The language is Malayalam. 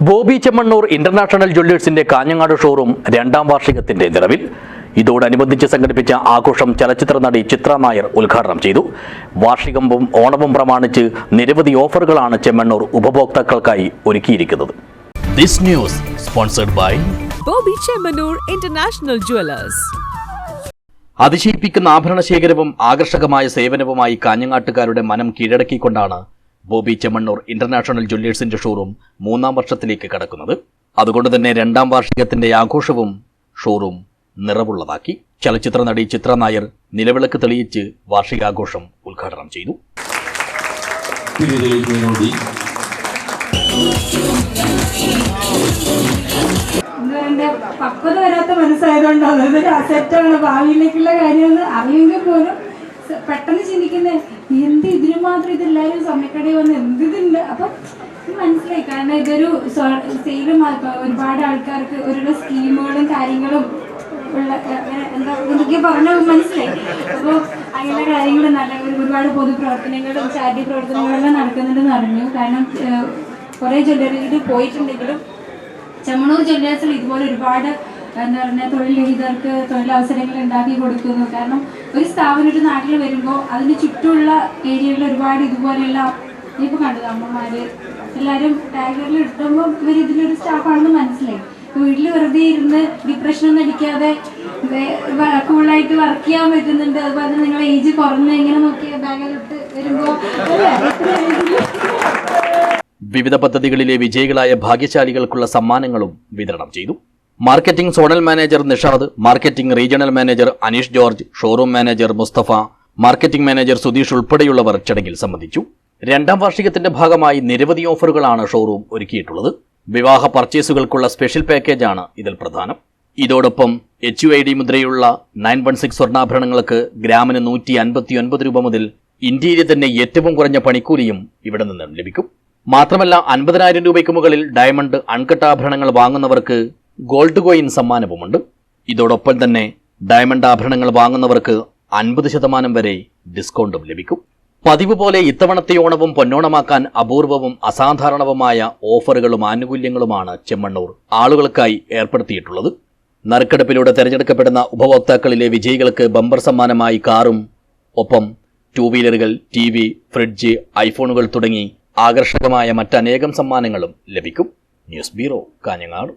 ബോബി ചെമ്മണ്ണൂർ ഇന്റർനാഷണൽ ജ്വല്ലേഴ്സിന്റെ കാഞ്ഞങ്ങാട് ഷോറൂം രണ്ടാം വാർഷികത്തിന്റെ നിറവിൽ. ഇതോടനുബന്ധിച്ച് സംഘടിപ്പിച്ച ആഘോഷം ചലച്ചിത്ര നടി ചിത്ര നായർ ഉദ്ഘാടനം ചെയ്തു. വാർഷികവും ഓണവും പ്രമാണിച്ച് നിരവധി ഓഫറുകളാണ് ചെമ്മണ്ണൂർ ഉപഭോക്താക്കൾക്കായി ഒരുക്കിയിരിക്കുന്നത്. This news sponsored by. അതിശയിപ്പിക്കുന്ന ആഭരണ ശേഖരവും ആകർഷകമായ സേവനവുമായി കാഞ്ഞങ്ങാട്ടുകാരുടെ മനം കീഴടക്കിക്കൊണ്ടാണ് ബോബി ചെമ്മണ്ണൂർ ഇന്റർനാഷണൽ ജ്വല്ലേഴ്സിന്റെ ഷോറൂം മൂന്നാം വർഷത്തിലേക്ക് കടക്കുന്നത്. അതുകൊണ്ട് തന്നെ രണ്ടാം വാർഷികത്തിന്റെ ആഘോഷവും ഷോറൂം നിറവുള്ളതാക്കി ചലച്ചിത്ര നടി ചിത്ര നായർ നിലവിളക്ക് തെളിയിച്ച് വാർഷികാഘോഷം ഉദ്ഘാടനം ചെയ്തു. പക്വത വരാത്ത മനസ്സായതുകൊണ്ടാണ്. ഭാവിയിലേക്കുള്ള കാര്യമെന്ന് അറിയുമെങ്കിൽ പോലും പെട്ടെന്ന് ചിന്തിക്കുന്നത് എന്ത് ഇതിനു മാത്രം ഇതെല്ലാവരും സമയക്കടയിൽ വന്ന് എന്ത് ഇതുണ്ട് അപ്പം മനസ്സിലായി. കാരണം ഇതൊരു സെയിലും ഒരുപാട് ആൾക്കാർക്ക് ഓരോരോ സ്കീമുകളും കാര്യങ്ങളും ഉള്ള എന്താ എനിക്ക് പറഞ്ഞ മനസ്സിലായി. അപ്പോൾ അങ്ങനെ കാര്യങ്ങൾ നല്ല ഒരുപാട് പൊതുപ്രവർത്തനങ്ങളും ചാരിറ്റി പ്രവർത്തനങ്ങളെല്ലാം നടക്കുന്നുണ്ടെന്ന് അറിഞ്ഞു. കാരണം കുറേ ജ്വല്ലറിയിൽ പോയിട്ടുണ്ടെങ്കിലും ചെമ്മണൂർ ജ്വല്ലേഴ്സിൽ ഇതുപോലെ ഒരുപാട് എന്താ പറയുക തൊഴിൽ രഹിതർക്ക് തൊഴിലവസരങ്ങൾ ഉണ്ടാക്കി കൊടുക്കുന്നു. കാരണം ഒരു സ്ഥാപനം ഒരു നാട്ടിൽ വരുമ്പോൾ അതിന് ചുറ്റുമുള്ള ഏരിയകളിൽ ഒരുപാട് ഇതുപോലെയുള്ള ഇപ്പോൾ കണ്ടത് അമ്മമാര്. എല്ലാവരും ടാഗറിൽ ഇട്ടുമ്പോൾ ഇവർ ഇതിലൊരു സ്റ്റാഫാണെന്ന് മനസ്സിലായി. വീട്ടിൽ വെറുതെ ഇരുന്ന് ഡിപ്രഷനൊന്നും അടിക്കാതെ കൂളായിട്ട് വർക്ക് ചെയ്യാൻ പറ്റുന്നുണ്ട്. അതുപോലെ തന്നെ നിങ്ങളെ ഏജ് കുറഞ്ഞ് എങ്ങനെ നോക്കി ബാഗിലിട്ട് വരുമ്പോൾ വിവിധ പദ്ധതികളിലെ വിജയികളായ ഭാഗ്യശാലികൾക്കുള്ള സമ്മാനങ്ങളും വിതരണം ചെയ്തു. Marketing zonal manager Nishad marketing regional manager Aneesh George showroom manager Musthafa marketing manager Sudheesh ഉൾപ്പെടെയുള്ളവർ ചടങ്ങിൽ സംബന്ധിച്ചു. രണ്ടാം വാർഷികത്തിന്റെ ഭാഗമായി നിരവധി ഓഫറുകളാണ് ഷോറൂം ഒരുക്കിയിട്ടുള്ളത്. വിവാഹ പർച്ചേസുകൾക്കുള്ള സ്പെഷ്യൽ പാക്കേജാണ് ഇതിൽ പ്രധാനം. ഇതോടൊപ്പം എച്ച് യു ഐ ഡി മുദ്രയുള്ള നയൻ വൺ സിക്സ് സ്വർണാഭരണങ്ങൾക്ക് ഗ്രാമിന് നൂറ്റി അൻപത്തി ഒൻപത് രൂപ മുതൽ ഇന്ത്യയിലെ തന്നെ ഏറ്റവും കുറഞ്ഞ പണിക്കൂലിയും ഇവിടെ നിന്നും ലഭിക്കും. മാത്രമല്ല അൻപതിനായിരം രൂപയ്ക്ക് മുകളിൽ ഡയമണ്ട് അൺകട്ട് ആഭരണങ്ങൾ വാങ്ങുന്നവർക്ക് ഗോൾഡ് കോയിൻ സമ്മാനവുമുണ്ട്. ഇതോടൊപ്പം തന്നെ ഡയമണ്ട് ആഭരണങ്ങൾ വാങ്ങുന്നവർക്ക് അൻപത് ശതമാനം വരെ ഡിസ്കൗണ്ടും ലഭിക്കും. പതിവ് പോലെ ഇത്തവണത്തെ ഓണവും പൊന്നോണമാക്കാൻ അപൂർവവും അസാധാരണവുമായ ഓഫറുകളും ആനുകൂല്യങ്ങളുമാണ് ചെമ്മണ്ണൂർ ആളുകൾക്കായി ഏർപ്പെടുത്തിയിട്ടുള്ളത്. നറുക്കെടുപ്പിലൂടെ തെരഞ്ഞെടുക്കപ്പെടുന്ന ഉപഭോക്താക്കളിലെ വിജയികൾക്ക് ബമ്പർ സമ്മാനമായി കാറും ഒപ്പം ടൂ വീലറുകൾ ടി വി ഫ്രിഡ്ജ് ഐഫോണുകൾ തുടങ്ങി ആകർഷകമായ മറ്റനേകം സമ്മാനങ്ങളും ലഭിക്കും. News bureau Kanhangad.